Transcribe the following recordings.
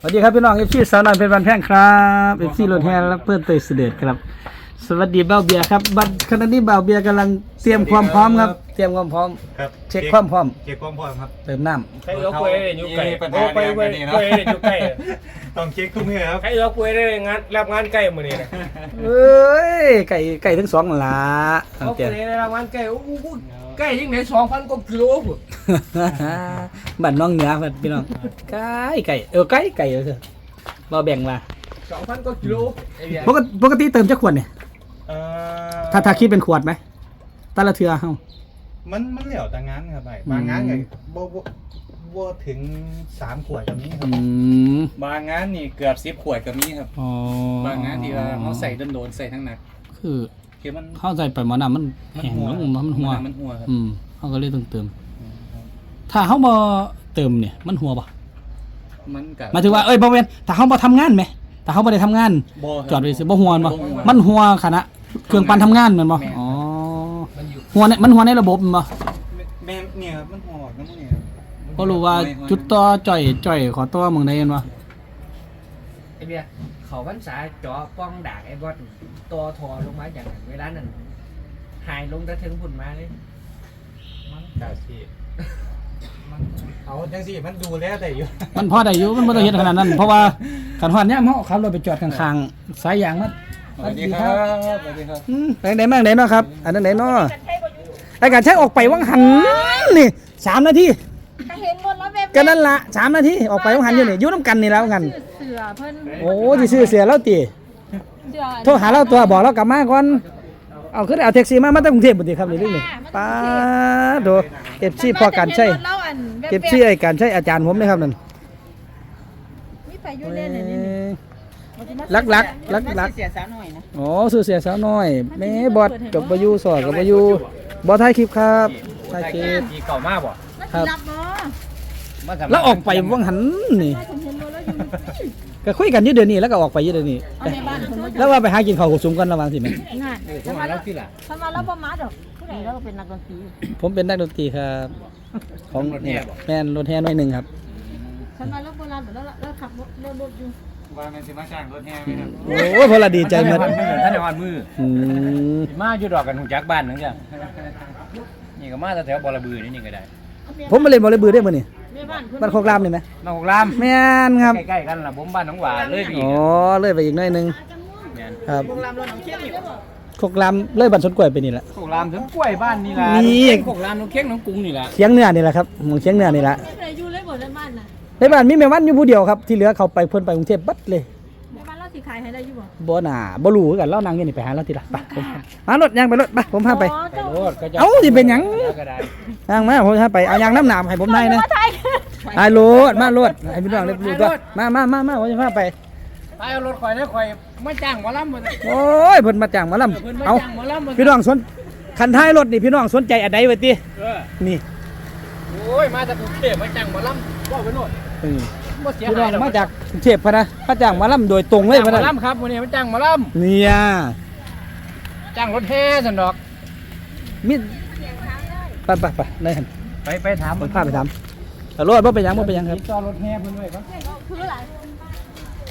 สวัสดีครับพี่น้องเอฟซีสาวน้อยเป็นวันแพงครับเอฟซีรถแห่และเพื่อนเตยเสด็จครับ สวัสดีเบ้าเบียร์ครับบัดขณะนี้เบ้าเบียร์กำลังเตรียมความพร้อมครับ เตรียมความพร้อม ครับเช็คความพร้อม เช็คความพร้อมครับ เติมน้ใครเอือป่วยได้อยู่ไกลมีปัญหาโอ้ไปไปเรื่องอันนี้เนอะป่วยได้อยู่ไกลต้องเช็คทุกเมื่อครับใครเอือป่วยได้งานรับงานใกล้มื้อนี้นะำเอ้ยไก่ไก่ทั้งสองนั่นละตั้งเขาแต่ป่วยได้รับงานใกล้โอ้โห ใกล้ยิ่งไหน2,000กว่ากิโลพุ่นบ้านน้องเหนือครับพี่น้องไก่ไก่เออไก่ไก่เออเราแบ่งมา2,000กว่ากิโลไอ้เหี้ยปกติปกติเติมจะขวดเนี่ยเอ่อถ้าถ้าคิดเป็นขวดไหมแตละเทือเฮามันมันเหลี่ยวแต่งานครับไอ้บางงานไงบ่บ่บ่ถึงสามขวดแบบนี้ครัอืบมบางงานนี่เกือบสิบขวดก็มีครับ อ๋อบางงานที่ว่าเขาใส่โดนๆใส่ทั้งหนักคือ คือมันเข้าใจไปหมอน้ำมันแห้งลงมันหัวมันหัวครับอืมเขาก็เลยต้องเติม ถ้าเขามาเติมเนี่ย มันหัวปะมันกับหมายถึงว่าเอ้ยบ่เวนถ้าเขามาทำงานไหมถ้าเขาไม่ได้ทำงานบ่ครับจอดไปสิบ่หัวมันบ่บ่หัวมันหัวขณะเครื่องปั่นทำงานแมันบ่แม่นอ๋อหัวในมันหัวในระบบแมันบ่แม่เนี่ยครับมันหัวน้ำมันเนี่ยครับก็รู้ว่าจุดต่อจ่อยจ่อยขอตัวมึงได้ยันบ่ไอ้เบี้ย เขาพรรษาเจาะป้องดากไอ้บอสตัวทอลงมาอย่างนั้นเวลานั้นหายลงตะถึงพุ่นมาเลยมันกาสิมันเอาจังสิมันดูแลได้อยู่มันพอได้อยู่มันบ่ต้องเฮ็ดขนาดนั้น เพราะว่าคันฮอดเนี่ยามเฮาขับรถไปจอดข้างๆสายยางมันสวัสดีครับสวัสดีครับอืมแรงไหนแม่งไหนเนาะครับ อันนั้นไหนเนาะไอ้การใช้ออกไปวังหันนี่สามนาที ก็เห็นรถแล้วแบบก็นั่นละสามนาทีออกไปวังหันอยู่นี่อยู่น้ำกันนี่แล้วกันเสือ เพิ่นโอ้ที่ซื้อเสียแล้วตีเสือโทรหาเราตัวบอกเรากลับมาก่อน เอาขึ้นเอาแท็กซี่มามาตั้งกรุงเทพบุตรครับนี่เรื่องนี้ป้าดโดเก็บซี่พอการใช้เห็นรถแล้วอันแบบเก็บซี่ไอ้การใช้อาจารย์ผมนะครับนั่น มีไฟอยู่เล่นอันนี้นี่ลักลักลักลัก เสียสาวหน่อยนะอ๋อซื้อเสียสาวน้อยแม่บอดกับบอยูสอดกับบอยูบอถ่ายคลิปครับถ่ายคลิปทีเก่ามากบ่มันครับสิรับบ่มาทำแล้วออกไปวังหันนี่ ผม ก็คุยกันอยืดเดือนนี้แล้วก็ออกไปอยืดเดือนนี้เอาในบ้านคนมาแล้วว่าไปหากินข้าวกุสุมกันระหว่างสิแม่งานเข้ามาแล้วที่ล่ะทำมาแล้วบ่มาดอกผู้ใดแล้วก็เป็นนักดนตรีผมเป็นนักดนตรีครับ ของนี่แม่นรถแห่หน่อยหนึ่งครับ ฉันมาแล้วโบราณแล้วแล้วขับรถเล่นรถอยู่ว่าแม่นสิมาจ้างรถแห่ไหมครับโอ้ยพอละดีใจหมดท่านในวันมืออืมมาอยู่ดอกกันหูจักบ้านนึงจ้ะนี่ก็มาแถวๆบอระบือนี่นี่ก็ได้ ผมมาเล่นบอลเลย์บอลได้มื้อนี่แม่ บ้านเพิ่นบ้านโคกรามนี่ไหมน้องหกลามแม่นครับ ใกล้ๆกันล่ะผมบ้านหนองหวานเลยพี่อ๋อเลยไปอีกหน่อยหนึงเนี่ยครับโรงแรมรถน้ำเค็มอยู่โคกรามเลยบ้านสวนกล้วยไปนี่แหละหกลามถึงกล้วยบ้านนี่ล่ะนี่หกลามน้องเค้งน้องกุ้งนี่ล่ะเคียงเนื้อนี่แหละครับหมองเคียงเนื้อนี่แหละไม่เคยอยู่เลยบ่ในบ้านน่ะในบ้านมีแม่วันอยู่ผู้เดียวครับที่เหลือเขาไปเพิ่นไปกรุงเทพบัดเลย ในบ้านเราสิขายให้ได้อยู่บ่บ่น่าบ่รู้คือกันเล่านั่งอยู่นี่ไปหาเราทีละไปผมมารถยางไปรถไปผมพาไป อ๋อเจ้าโลดก็จะเอ้าสิเป็นหยัง ก็ได้ยางมาผมพาไปเอายางน้ำหนามให้ผมได้นะมาไทยไอ้รถมารถให้พี่น้องได้รู้ตัวมามามามาผมจะพาไปไปเอารถข่อยได้ข่อยมาจ้างหมอลำมาเโอ้ยเพิ่นมาจ้างหมาลพิ่นำมาเอาจ้างหมอลำมาพี่น้องสนคันท้ายรถนี่พี่น้องสนใจอันใดไว้ติเออนี่โอ้ยมาจากกรุงเทพมาจ้างหมอลำว่าไปโน่นเออ บ่เสียพี่น้อหางยดอกมาจากกรุงเทพพะนะมาจ้างหมาลำโดยตรงเลยจ้างหพะมอนะลำครับวันนี้มาจ้างหมอลเนี่ยำจ้างรถแห่สันดอก มิไปไปไปได้ครับไปไปถามผมพาไปถามเอารถบ่เป็นหยังบ่เป็นหยังครับติดต่อรถแห่เพิ่นไว้ครับคือหลาย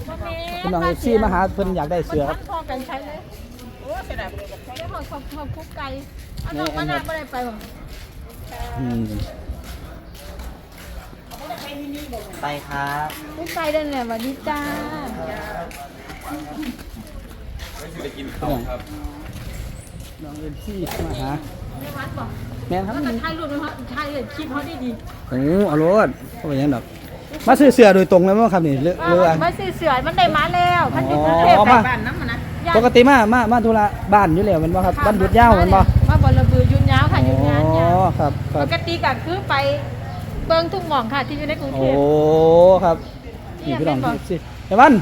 บ่แม่พี่น้องเอฟซีมาหาเพิ่นอยากได้เสือครับมันพอกันใช้เลยโอ้เป็นแบบใช้ได้พอพอพอคุกไก่เอาน้องมานาบ่ได้ไปบ่อืม ไปครับคุกไก่เดินแหละสวัสดีจ้าน้องเอฟซีมาหาในวัดบ่แม่นครับแล้วก็ถ่ายรูปมันถ่ายเลยคลิปเขาดีดีโอ้เอารถบ่เป็นหยังดอกมาซื้อเสือโดยตรงเลยมั้งครับนี่เรือเรือไม่สิเสือมันได้มาแล้วมันอยู่กรุงเทพอ๋อมาบ้านน้ำมันนะปกติมามามาธุระบ้านอยู่แล้วแมันบ่ครับบ้านหยุดยาวแมันบ่มาบอระบือยุ่นยาวค่ะยุ่นยาวอ๋ยาวอครับคปรับกติก็คือไป เบิ่งทุกหม่องค่ะที่อยู่ในกรุงเทโอ้พ ครับนี่เนี่ยพี่น้องแม่นบ่ เอฟซีแต่วัน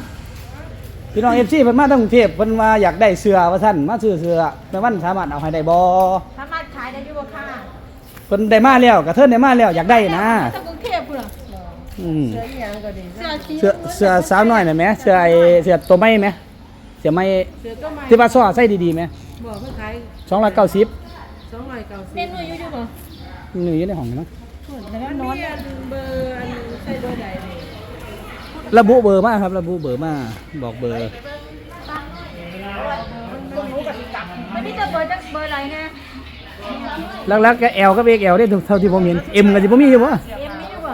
พี่น้องเอฟซีเพิ่นมาทางกรุงเทพเพิ่นว่าอยากได้เสือว่าซั่นมาซื้อเสือแต่วันสามารถเอาให้ได้บ่สามารถขายได้อยู่บ่ค่ะเพิ่นได้มาแล้วกระเทินได้มาแล้วอยากได้นะถ้ากรุงเทพพุ่นน่ะอืม เสืออีหยังก็ดีเสือสีเสือเสือสาวน้อยน่ะแหมเสือไอ้เสือตัวไม้ไหมเสือไม้เสือก็ไม่ที่ว่าซ้อใส่ดีๆไหมบอกเพิ่นขาย290 290เมนูอยู่อยู่บ่นี่อยู่ในห้องนี่มั้ง พุ่นแล้วก็นอนเบอร์อันใส่เบอร์ใดนี่ระบุเบอร์มาครับ ระบุเบอร์มาบอกเบอร์มันนี่จะเบอร์จักเบอร์อะไรนะหลักๆก็แอลก็เอกแอลได้เท่าที่ผมเห็นเอ็มก็สิบ่มีอยู่บ่เอ็มมีอยู่บ่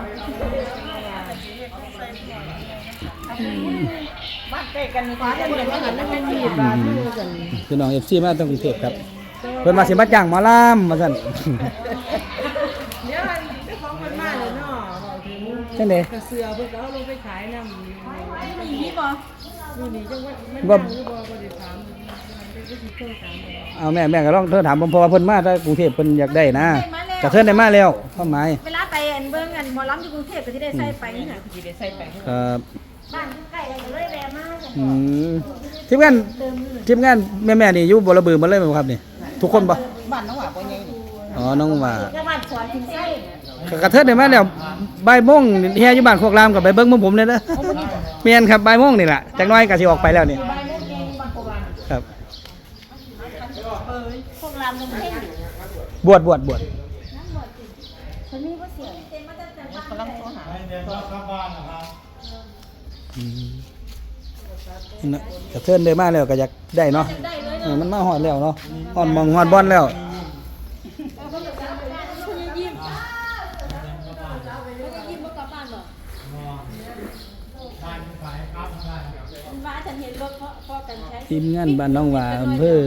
บ้านใกล้กันฟ้าจะเห็นว่าหันนั่นเป็นมีดบ้านอยู่กันพี่น้อง FC มาตั้งกรุงเทพครับเพิ่นมาสิมาจ้างหมอลำมาซั่น จังได๋ กระเสือเพิ่นก็เอาลงไปขายน้ำมีนี่บ่นี่นี่จังว่ามันบ่นั่งอยู่บ่บ่ได้ถามมันเป็นก็สิโทรถามเลยเอาแม่แม่ก็ลองโทรถามผมเพราะว่าเพิ่นมาแต่กรุงเทพเพิ่นอยากได้นะกระเทินได้มาแล้วความหมายเวลาไปอันเบิ่งอันหมอลำอยู่กรุงเทพก็สิได้ใส่ไปนี่น่ะสิได้ใส่ไปครับบ้านใกล้กันก็เลยแวะมาจ้ะอืมทีมงานทีมงานแม่ๆนี่อยู่บ่ระเบือหมดเลยไหมครับนี่ ทุกคนบ่บ้านน้องหว่าบ่ใหญ่นี่อ๋อน้องว่าจังหวัดสวนถึงไส้ กระเทินได้มาแล้วบ่ายโมงเฮียอยู่บ้านโคกรามกับไปเบิ่งหมู่อผมเลยเด้อแม่นครับใบ่ายโมงนี่แหละจักหน้อยก็สิออกไปแล้วนี่บ้านมุกแดงบ้านโครับพวกรามลงเพ่งอยู่บวชบวชบวชคนนี้ก็เสียเต็มมาตั้งแต่บ้านกำลังโทรหาอืมนะกระเทินได้มาแล้วก็อยากได้เนาะเออมันมาฮอดแล้วเนาะฮอดหมองฮอดบอลแล้ว คุณยิ้มคุณยิ้มบ่กลับบ้านหรอ ว่าฉันเห็นรถเพราะเพราะกันใช้ทีมงานบ้านน้องว่าอำเภอ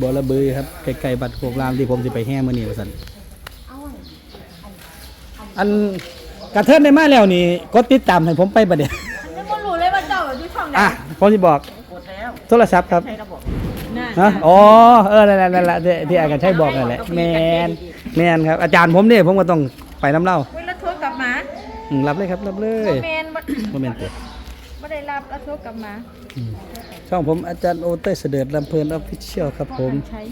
บ่อระบือครับใกล้ๆบัดโคกรามที่ผมสิไปแห่มื้อนี้ว่าซั่นเอาอันกระเทินได้มาแล้วนี่กดติดตามให้ผมไปบัดเดี๋ยวอันนี้บ่รู้เลยว่าเจ้าอยู่ช่องไหนอะผมสิบอกกดแล้วโทรศัพท์ครับน่ะฮะอ๋อเออนั่นแหละนั่นแหละที่ที่อาจารย์ใช้บอกนั่นแหละแมนแมนครับอาจารย์ผมเนี่ยผมก็ต้องไปน้ำเล่าเวลาโทรกลับมาอืมรับเลยครับรับเลย แมน บ่โมเมนต์เตะบ่ได้รับแล้วโทรกลับมาช่องผมอาจารย์โอเต้เสด็จลำเพลินออฟฟิเชียลครับผมใช้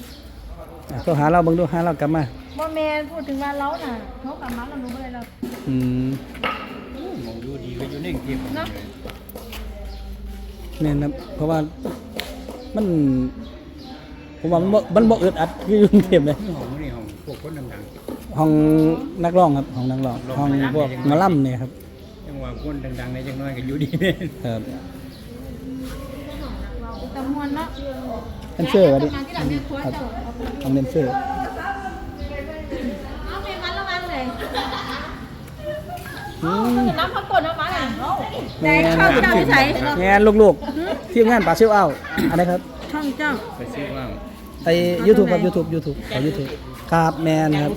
อะโทรหาเราเบิ่งดูหาเรากลับมาบ่แมนพูดถึงว่าเราน่ะโทรกลับมาแล้วหนูบ่ได้รับอืมมองดูดีก็อยู่ในกรุงเทพเนาะแม่นครับเพราะว่ามัน ผมว่ามันบ่มันบ่อึดอัดคืออยู่กรุงเทพเลยห้องนี่ห้องพวกคนดังห้องนักร้องครับห้องนักร้องห้องพวกหมอลำเนี่ยครับๆจัง ว่าคนดังๆในจังน้อยก็อยู่ดีเนี่ยครับตำมวนเนาะเอนเซอร์วะดิทำงานที่หลังเนี่ยครัวครับเจ้าห้องเอนเซอร์เอาไปมันละมันเลยอืเอามคือน้ำพักกดเอามาเลยเอาแม่แต่นช่องเจ้าที่ใส่งานลูกๆทีมงานป่าซิวอ้าวอันนี้ครับ ช่องเจ้าไปซื้อว่าไอ้ YouTube ครับ YouTube YouTube ขอ YouTube ครับแมนครับ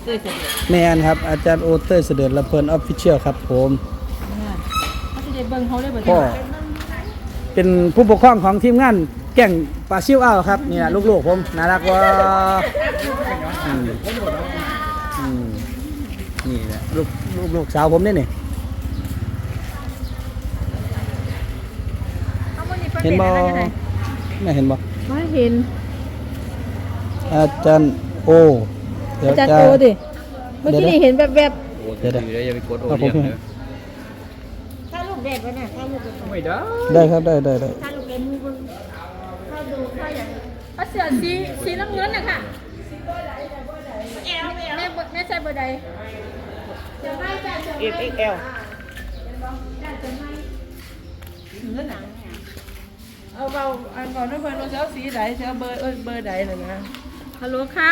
แมนครับอาจารย์โอเตอร์เสด็จละเพลินออฟฟิเชียลครับผมเขาจะ ได้เบิ่งเขาได้เบิ่งก็เป็นผู้ปกครองของทีมงานแก่งป่าซิวอ้าวครับเนี่ยลูกๆผมน่ารักว่าอืมอืมนี่แหละลูกลูกลูกสาวผมเนี่ยนี่เอาวันนี้พิ่เห็นบ่ป็อะไรแม่เห็นบ่ไม่เห็น อาจารย์โอเดี๋ยวอาจารย์โตดิเมื่อกี้นี่เห็นแบบแบบโอ้ถือได้อย่าไปกดโอครับผมเลี้ยง เด้อถ้าลูกเด็ดไว้น่ะถ้าลูกเด็ดไม่ได้ได้ครับได้ได้ได้ถ้าลูกเด็ดมือเบิ่งถ้าดูถ้าอย่างเอาเสื้อสีสีน้ำเงินน่ะค่ะแอลแม่เบอร์แม่ใช่เบอร์ใดเสื้อไม่จ้ะเสื้อไม่ XXL เนื้อหนังเนี่ยเอาเบาอันก่อนน้ำเพิ่นเราจะเอาสีใดจะเอาเบอร์เอ้ยเบอร์ใดน่ะนะฮัลโหลค่ะ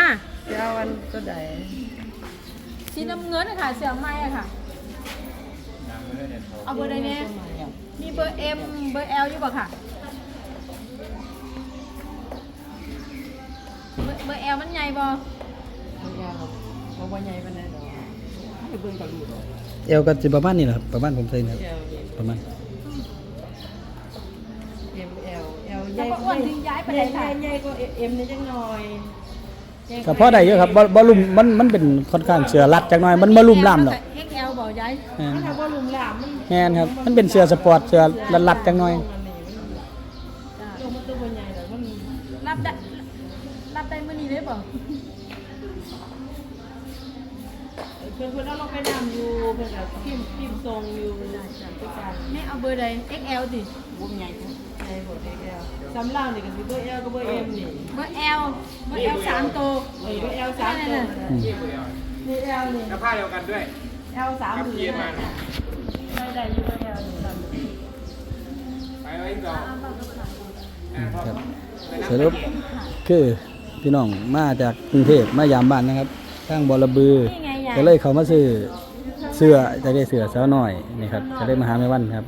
จะเอาอันตัวใดสีน้ำเงินน่ะค่ะเสื้อไม่อะค่ะ เอาเบอร์ใดเนี่ยมีเบอร์ M เบอร์ L อยู่ป่ะค่ะ เบอร์เบอร์ L มันใหญ่บ่เอายาวเอาบ่ใหญ่ปานใดดอกให้เบิ่งกับลูกเอวก็จะประมาณนี้แหละครับประมาณผมใส่นะครับเอลประมาณ เอ็มเอลเอลใหแล้วญ่ก็อ้วนถึงย้ายไปใหไหนญ่ค่ะ ใหญ่กว่าเอ็มนี่จังหน่อยใหญ่กก็ว่าพอได้เยอะครับบ่บ่ลุ่มมันมันเป็นค่อนข้างเสือรัดจักหน่อยมันบ่ลุ่มล่ามดอก XL บ่ ย้ายแม่นมันถ้าบ่ลุมหลามมันแม่นครับ มันเป็นเสือสปอร์ตเสือรัดรัดจักหน่อยลงมันตัวบ่ใหญ่ดอกมันรับได้รับได้มื้อนี้เลยบ่เพิ่นเพิ่นเอาลงไปน้ำอยู่เพิ่นก็พิมพ์พิมพ์ทรงอยู่จากพิการแม่เอาเบอร์ใด XL ดิวงใหญ่ใหญ่บ่ได้แล้วสำล่างนี่ก็สิเบอร์เอลกับเบอร์เอ็มนี่เบอร์ L เบอร์ L สามตัว เอ้ยเอลสามตัวอืมนี่เอลนี่ แล้วผ้าเดียวกันด้วย เอลสามหมื่นได้ได้อยู่เอลนี่สามหมื่นอืมครับสรุปคือพี่น้องมาจากกรุงเทพมายามบ้านนะครับทางบอระบือนี่ไงยายก็เลยเขามาซื้อเสื้อจะได้เสื้อสาวหน่อยนี่ครับจะได้มาหาแม่วันครับ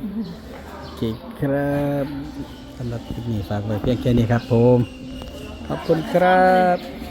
โอเคครับสำหรับคลิปนี้ฝากไว้เพียงแค่นี้ครับผมขอบคุณครับ